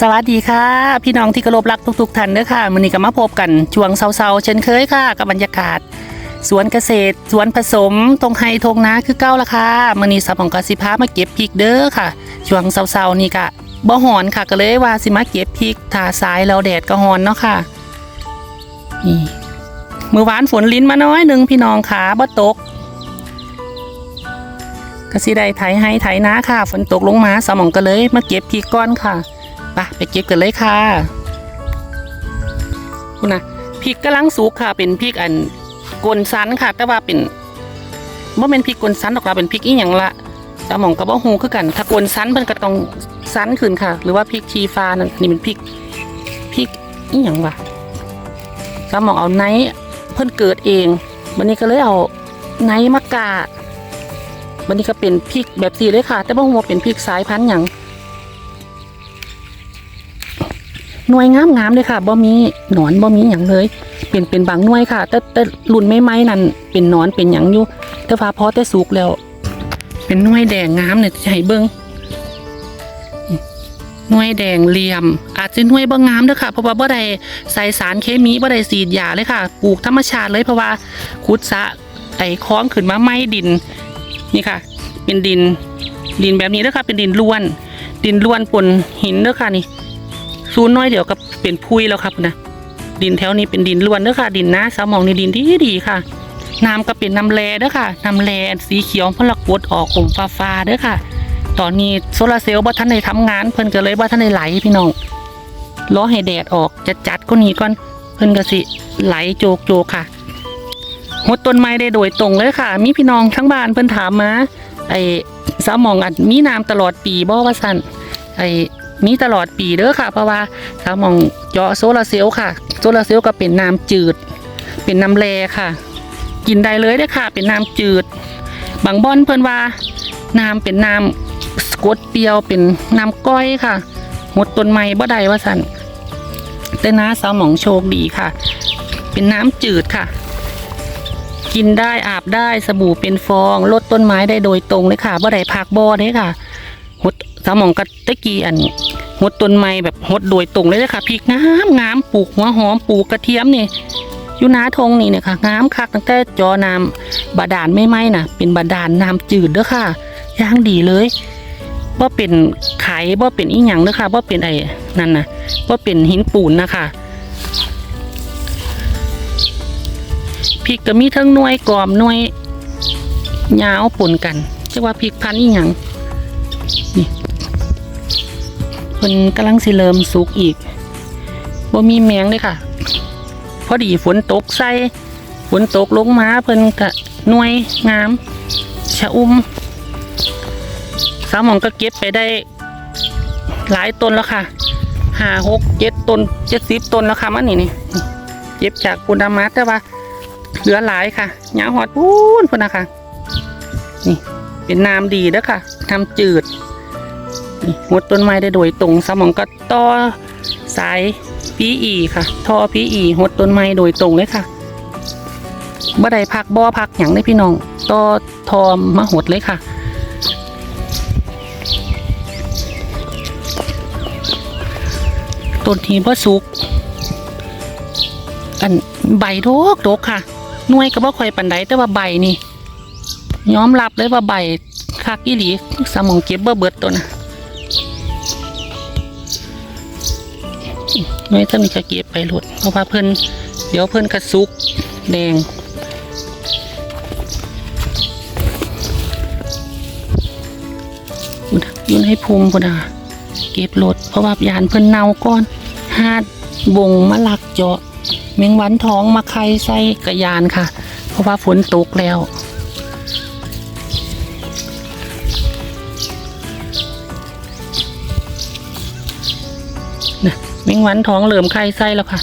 สวัสดีค่ะ พี่น้องที่เคารพรักทุกๆท่านเด้อค่ะมื้อนี้ก็มาพบกันช่วงเช้าๆเช่นเคยค่ะ กับบรรยากาศ สวนเกษตร สวนผสมทงไฮทงนาคือเก้าละค่ะมื้อนี้สับของกสิพามาเก็บพริกเด้อค่ะ ช่วงเช้าๆนี่ก็บ่หอนค่ะก็เลยว่าสิมาเก็บพริกทาสายแล้วแดดก็หอนเนาะค่ะนี่มื้อวานฝนลิ้นมาน้อยหนึงพี่น้องขาบ่ตกก็สิได้ไถให้ไถนาค่ะ ฝนตกลงมาสมองก็เลยมาเก็บพริกก้อนค่ะ ปไปเก็บกันเลยค่ะคุณนะพริกกำลังสุกค่ะ เป็นพริกอันกลสันค่ะ แต่ว่าเป็นว่าเป็นพริกกลสันหรอกค่ะเป็นพริกอีหยังละสมองกับว่าฮูคือกัน ถ้ากลสันเพิ่นก็ต้องสันขึ้นค่ะ หรือว่าพริกชีฟ้านั่นนี่เป็นพริกพริกอีหยังวะสมองเอาไนท์เพิ่นเกิดเองวันนี้ก็เลยเอาไนท์มากาวันนี้ก็เป็นพริกแบบสีเลยค่ะ แต่บ่ฮู้ว่าเป็นพริกสายพันธุ์หยัง หน่วยงามงามเลยค่ะบ่มีหนอนบ่มีหยังเลย เป็นเป็นบางหน่วยค่ะ แต่แต่รุ่นไม่ไม้นั่นเป็นหนอนเป็นหยังอยู่แต่ว่าพอแต่สุกแล้ว เป็นหน่วยแดงงามเนี่ยให้เบิ่งหน่วยแดงเหลี่ยม อาจจะหน่วยบ่งามเด้อค่ะ เพราะว่าบ่ได้ใส่สารเคมีบ่ได้ฉีดยาเลยค่ะปลูกธรรมชาติเลยเพราะว่าขุดสะไอ้คล้องขึ้นมาไม้ดินนี่ค่ะ เป็นดินดินแบบนี้เด้อค่ะ เป็นดินล้วน ดินล้วนปนหินเด้อค่ะนี่ ซูนน้อยเดี๋ยวก็เป็นพุยแล้วครับนะดินแถวนี้เป็นดินล้วนเด้อค่ะ ดินนะสาวมองในดินที่ดีค่ะน้ำก็เป็นน้ำแร่เด้อค่ะน้ำแร่สีเขียวพลักบดออกขมฟ้าฟ้าๆเด้อค่ะ ตอนนี้โซลาร์เซลล์บ่ทันได้ทำงานเพิ่นก็เลยบ่ทันได้ไหลพี่น้องรอให้แดดออกจะจัดก็นี้ก่อนเพิ่นก็สิไหลโจกโจกๆค่ะหดต้นไม้ได้โดยตรงเลยค่ะ มีพี่น้องทั้งบ้านเพิ่นถามมาไอ้สาวมองอันมีน้ำตลอดปีบ่ว่าสั่นไอ้ มีตลอดปีเด้อค่ะ เพราะว่าสาวหมองเจาะโซลาเซลล์ค่ะ โซลาเซลล์ก็เป็นน้ำจืด เป็นน้ำแร่ค่ะ กินได้เลยเด้อค่ะ เป็นน้ำจืด บางบอนเพิ่นว่าน้ำเป็นน้ำสกดเปียวเป็นน้ำก้อยค่ะหดต้นไม้บ่ได้ว่าสันแต่น้าสาวหมองโชคดีค่ะ เป็นน้ำจืดค่ะ กินได้อาบได้สบู่เป็นฟองลดต้นไม้ได้โดยตรงเลยค่ะบ่ได้พักบ่อเลยค่ะ สมองกะตะกี้อันหดต้นไม้แบบหดโดยตรงเลยเลยค่ะพริกงามงามปลูกหัวหอมปลูกกระเทียมนี่อยู่นาทงนี่เนี่ยค่ะงามคักตั้งแต่จอน้ำบาดาลไม่ไหมน่ะเป็นบาดาลน้ำจืดเด้อค่ะย่างดีเลยว่าเป็นไข่ว่าเป็นอีหยังเด้อค่ะว่าเป็นไอ้นั่นน่ะว่าเป็นหินปูนนะคะพริกก็มีทั้งหน่วยกรอมหน่วยยาวปนกันเรียกว่าพริกพันอีหยังนี่ พิ่นกำลังสิเริ่มสุกอีกบ่มีแมงเลยค่ะ พอดีฝนตกใส่ฝนตกลงมาเพิ่นกะหน่วยงาม ชะอุ่มสาวหมองก็เก็บไปได้ หลายต้นแล้วค่ะห้าหกเจ็ดต้นเจ็ดสิบต้นแล้วค่ะมันนี่นี่เก็บจากกุณามาแต่ว่าเหลือหลายค่ะยาหอดพูนพุ่นนะคะนี่เป็นน้ำดีเด้อค่ะน้ำจืด หดต้นไม้ได้โดยตรงสมองก็ต่อสายพีอีค่ะท่อพีอีหดต้นไม้โดยตรงเลยค่ะบ่ได้พักบ่อพักอย่างได้พี่น้องต่อทอมมาหดเลยค่ะต้นทีพ่สุกอันใบโดกโกค่ะหน่วยก็บ่ค่อยปันใดแต่ว่าใบนี่ยอมรับเลยว่าใบคักอีหลีสมองเก็บเบ่เบิดตัวนะ ไม่ต้องมีกะเก็บไปหลดเพราะว่าเพิ่นเดี๋ยวเพิ่นกระซุกแดงพุ่นน่ะอยุ่ในภูมิพุ่นอะเก็บรถเพราะว่ายานเพิ่นเนาก่อนหาดบงมาลักเจาะแมงวันท้องมาไข่ใส่กระยานค่ะ เพราะว่าฝนตกแล้ว แมงวันท้องเหลื่อมไข่ไส้แล้วค่ะ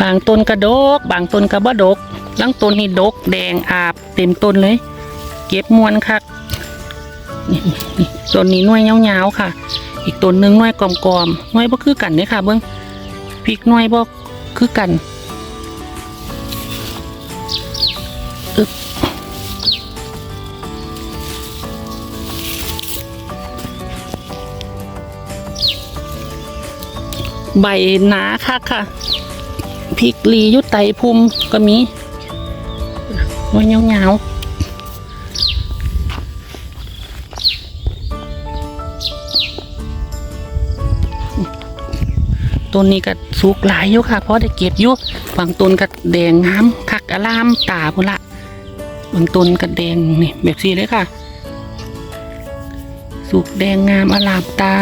บางต้นกระดก บางต้นกระบดกลังต้นนี่ดก แดงอาบเต็มต้นเลย เก็บมวนคักต้นนี้น่วยยาๆค่ะ อีกต้นหนึ่งน่วยกลมๆน่วยบ่คือกันเนี่ยค่ะ เบิ้งพริกน่วยบ่คือกัน ใบหนาคักค่ะพริกลียุไตภูมิก็มีไว้เงาๆต้นนี้ก็สุกหลายอยู่ค่ะเพราะได้เก็บอยู่บางต้นก็แดงงามคักอลามตาพุ่นละบางต้นก็แดงนี่แบบนี้เลยค่ะ สุกแดงงามอลามตา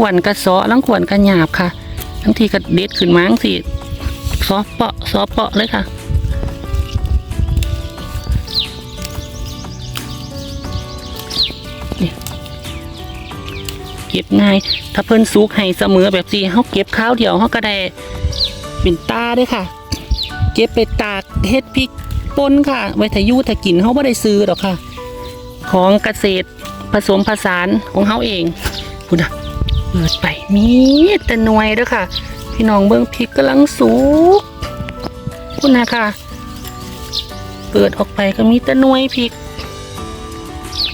ขวนกระเสอลังขวนกระหยาบค่ะ ทั้งทีกระเด็ดขึ้นมั้งสิซอเปาะซอเปาะเลยค่ะเก็บง่าย ถ้าเพิ่นสุกให้เสมอแบบนี้เขาเก็บข้าวเดียวเขาก็ได้เป็นตาด้วยค่ะ เก็บไปตากเฮ็ดพริกป่นค่ะ ไว้ถ้าอยู่ถ้ากินเขาไม่ได้ซื้อหรอกค่ะ ของเกษตรผสมผสานของเขาเองพูดนะ เปิดไปมีแต่หน่วยเด้อค่ะ พี่น้องเบิ้งพริกกำลังสุกคุณนะค่ะ เปิดออกไปก็มีแต่หน่วยพริก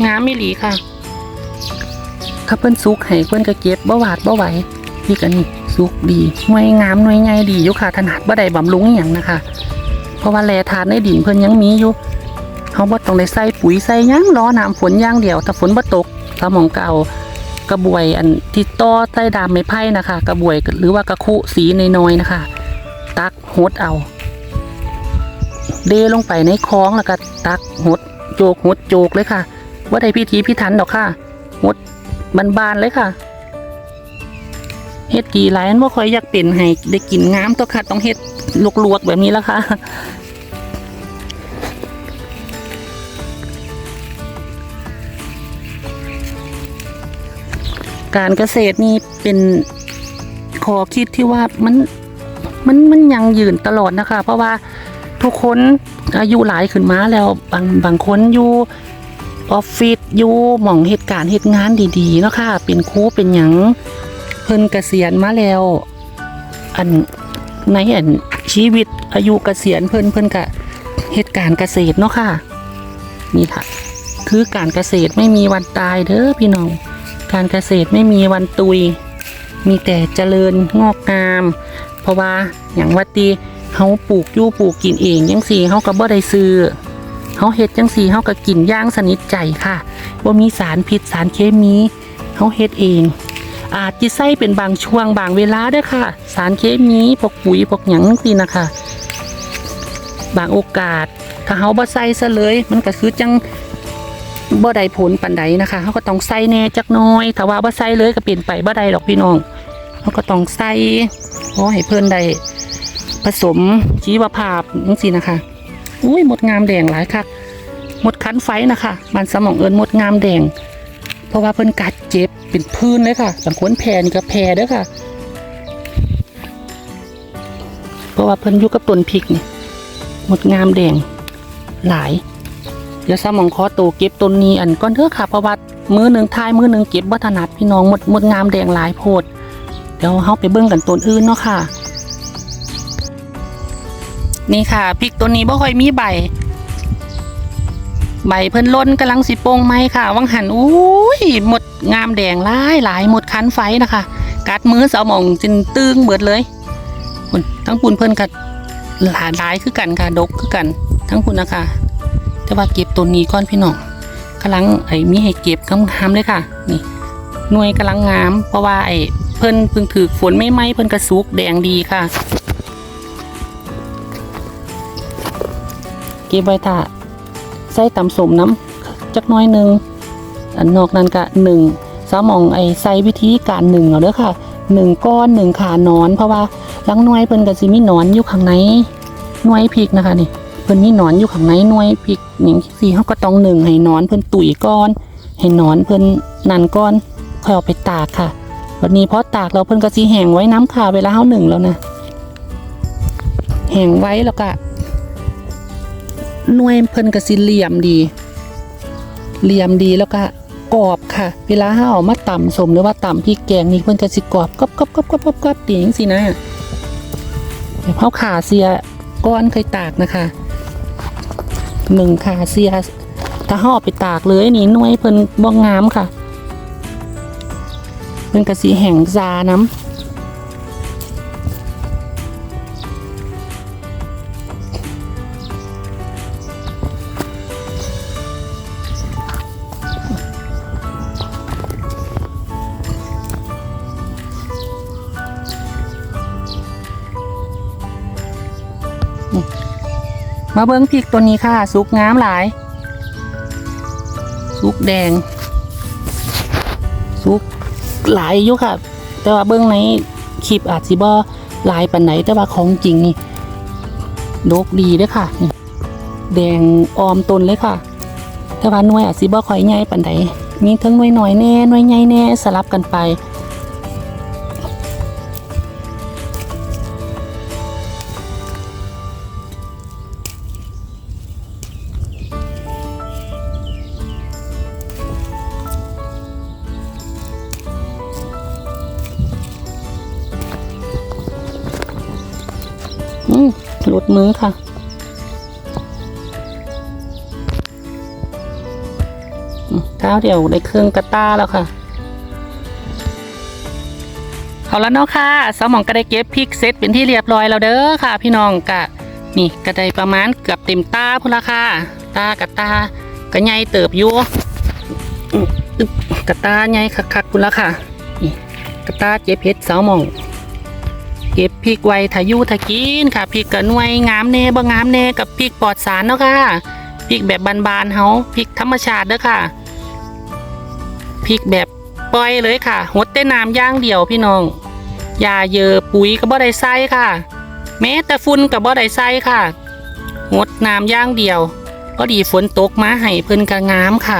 งามไม่หลีค่ะถ้าเพิ่นสุกให้เพิ่นก็เก็บบ่หวาดบ่ไหวพริกอันนี้สุกดีหน่วยงามหน่วยใหญ่ดีอยู่ค่ะถนัดบ่ได้บำรุงอย่างนะคะ เพราะว่าแลทานในดินเพิ่นยังมีอยู่เฮาบ่ต้องได้ใส่ปุ๋ยใส่ยังรอน้ำฝนอย่างเดียว ถ้าฝนบ่ตกถ้ามองเก่า กระบวยอันที่ต้อใต้ดามไม้ไผ่นะคะ กระบวยหรือว่ากระคุสีน้อยๆนะคะ ตักหดเอา เดลงไปในคลองแล้วก็ตักหดโจกหดโจกเลยค่ะว่าได้พิธีพิถันดอกค่ะหดบานๆเลยค่ะเฮ็ดกี่หลายอันว่าคอยอยากเป็นให้ได้กินงามตัวค่ะต้องเฮ็ดลวกๆแบบนี้แล้วค่ะ การเกษตรนี่เป็นขอคิดที่ว่ามันมันมันยังยืนตลอดนะคะ เพราะว่าทุกคนอายุหลายขึ้นมาแล้วบางบางคนอยู่ออฟฟิศอยู่หม่องเหตุการณ์เหตุงานดีๆเนาะค่ะเป็นครูเป็นหยังเพิ่นเกษียณมาแล้ว อันในอันชีวิตอายุเกษียณเพิ่นเพิ่นกะเหตุการณ์เกษตรเนาะค่ะ นี่ค่ะ คือการเกษตรไม่มีวันตายเด้อพี่น้อง การเกษตรไม่มีวันตุย มีแต่เจริญงอกงาม เพราะว่าอย่างวัดตีเฮาปลูกยู่ปลูกกินเองยังสี่เฮาก็บ่ได้ซื้อเฮาเฮ็ดจังสี่เฮาก็กินย่างสนิทใจค่ะบ่ามีสารพิษสารเคมีเฮาเฮ็ดเอง อาจจะใส่เป็นบางช่วงบางเวลาด้อค่ะ สารเคมีพวกปุ๋ยพวกหยังจังซี่นะคะ บางโอกาสถ้าเฮาบ่ใส่ซะเลย มันก็คือจัง บ่ได้ผลปันใดนะคะเขาก็ต้องใส่แน่จักน้อยถ้าว่าบ่ใส่เลยก็เปลี่ยนไปบ่ได้หรอกพี่น้องเขาก็ต้องใส่เพราะให้เพิ่นได้ผสมชีวภาพจังซี่นะคะอุ้ยหมดงามแดงหลายคักหมดคันไฟนะคะมันสมองเอิญหมดงามแดง เพราะว่าเพิ่นกัดเจ็บเป็นพื้นเลยค่ะบางคนแพ้นี่ก็แพ้เด้อค่ะ เพราะว่าเพิ่นอยู่กับต้นพริกนี่หมดงามแดงหลาย เดี๋ยวสมองคอโตเก็บต้นนี้อันก้อนเถอะค่ะเพราะว่ามือหนึ่งทายมือหนึ่งเก็บวัฒนัดพี่น้องหมดหมดงามแดงหลายโพด เดี๋ยวเฮาไปเบิ่งกันต้นอื่นเนาะค่ะ นี่ค่ะพริกตัวนี้บ่ค่อยมีใบ ใบเพิ่นล้นกำลังสิโป่งไหมค่ะ วังหันอุ้ยหมดงามแดงหลายหลายหมดคันไฟนะคะกัดมือสาหมองจินตึงเบิดเลยทั้งปุ่นเพิ่นกัดหลายหลายคือกันค่ะดกคือกัน ทั้งปุ่นนะคะ แต่ว่าเก็บตัวนี้ก่อนพี่น้องกำลังไอ้มีให้เก็บกำงามเลยค่ะ นี่หน่วยกำลังงาม เพราะว่าไอ้เพิ่นเพิ่งถือฝนไม่ไหมเพิ่นกระสุกแดงดีค่ะ เก็บไว้ถ้าใส่ตำสมน้ำจักน้อยหนึ่งอันนอกนั้นก็หนึ่งสมองไอ้ใส่วิธีการหนึ่งเอาเด้อค่ะหนึ่งก้อนหนึ่งขานอน เพราะว่าลังน่วยเพิ่นก็สิมีหนอนอยู่ข้างในน่วยพริกนะคะนี่ เพิ่นมีหนอนอยู่ข้างในหน่วยพริกอย่งสี่เขาก็ต้องหนึ่งให้นอนเพิ่นตุ๋ยก้อนให้นอนเพิ่นนันก้อนค่อยเอาไปตากค่ะวันนี้พอตากเราเพิ่นก็สิแห้งไว้น้ำค่ะเวลาเฮาหนึ่งแล้วนะแห้งไว้แล้วก็หน่วยเพิ่นก็สิเหลี่ยมดี เหลี่ยมดีแล้วก็กรอบค่ะ เวลาเฮาเอามาตำสมหรือว่าตำพริกแกงนี่เพิ่นก็สิกรอบกรอบกรอบกรอบกรอบกรอบกรอบดีจังซี่นะเฮาขาเสียก้อนเคยตากนะคะ หนึ่งขาเสียถ้าห่อไปตากเลยนี่น้วยเพิ่นบ่งามค่ะเพิ่นกระสีแห่งซาน้ำ มาเบิ้งพริกตัวนี้ค่ะ สุกงามหลาย สุกแดง สุกหลายอยู่ค่ะ แต่ว่าเบิ้งในคลิปอาจสิบ่หลายปันไหนแต่ว่าของจริงนี่ดกดีเด้อค่ะ แดงออมต้นเลยค่ะ แต่ว่าหน่วยอาจสิบ่ค่อยใหญ่ปันใดมีทั้งหน่วยน้อยแน่หน่วยใหญ่แน่สลับกันไป มือค่ะอืมเท้าเดียวได้เครื่องกระต้าแล้วค่ะ เอาแล้วเนาะค่ะสมองก็ได้เก็บพริกเซตเป็นที่เรียบร้อยแล้วเด้อค่ะ พี่น้องกะนี่ก็ได้ประมาณเกือบเต็มตาพุ่นละค่ะ ตากับตาก็ใหญ่เติบอยู่กระตาใหญ่คักๆพุ่นละค่ะ นี่กระตาเจ็บเพชรสาวหมอง เก็บพริกไว้ทายุทากินค่ะพริกกระนวยงามแน่บ่งามแน่กับพริกปลอดสารเนาะค่ะพริกแบบบานๆเฮาพริกธรรมชาติเด้อค่ะพริกแบบปล่อยเลยค่ะหดแต่น้ำย่างเดียวพี่น้องยาเยอปุ๋ยก็บ่ได้ใส่ค่ะ แม้แต่ฝุ่นก็บ่ได้ใส่ค่ะหดน้ำย่างเดียวพอดีฝนตกมาให้เพิ่นก็งามค่ะ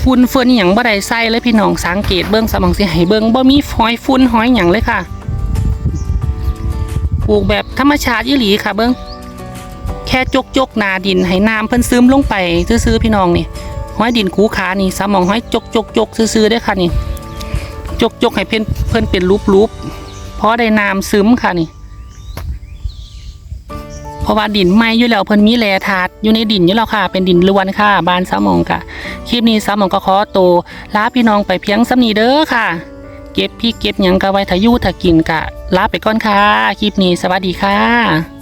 ฝุ่นเฟินอหย่างบ่ได้ใส่เลยพี่น้องสังเกตเบิ่งสมองสิให้เบิ่งบ่มีหอยฝุ่นหอยหยังเลยค่ะ ปลูกแบบธรรมชาติยี่หลีค่ะเบิ้งแค่จกจกนาดินให้น้ำเพิ่นซึมลงไปซื้อๆพี่น้องนี่ห้อยดินคูขานี่สมองห้อยจกจกจกซื้อๆได้ค่ะนี่จกจกให้เพิ่นเพิ่นเป็นรูปรูปเพราะได้น้ำซึมค่ะนี่เพราะว่าดินไม้อยู่แล้วเพิ่นมีแร่ธาตุอยู่ในดินอยู่แล้วค่ะ เป็นดินล้วนค่ะ บานสามองค่ะคลิปนี้สามองก็ขอโตวลาพี่น้องไปเพียงสำนีเด้อค่ะ เก็บพี่เก็บหยังกะไว้ถ้ายู่ถ้ากินกะลาไปก่อนค่ะ คลิปนี้สวัสดีค่ะ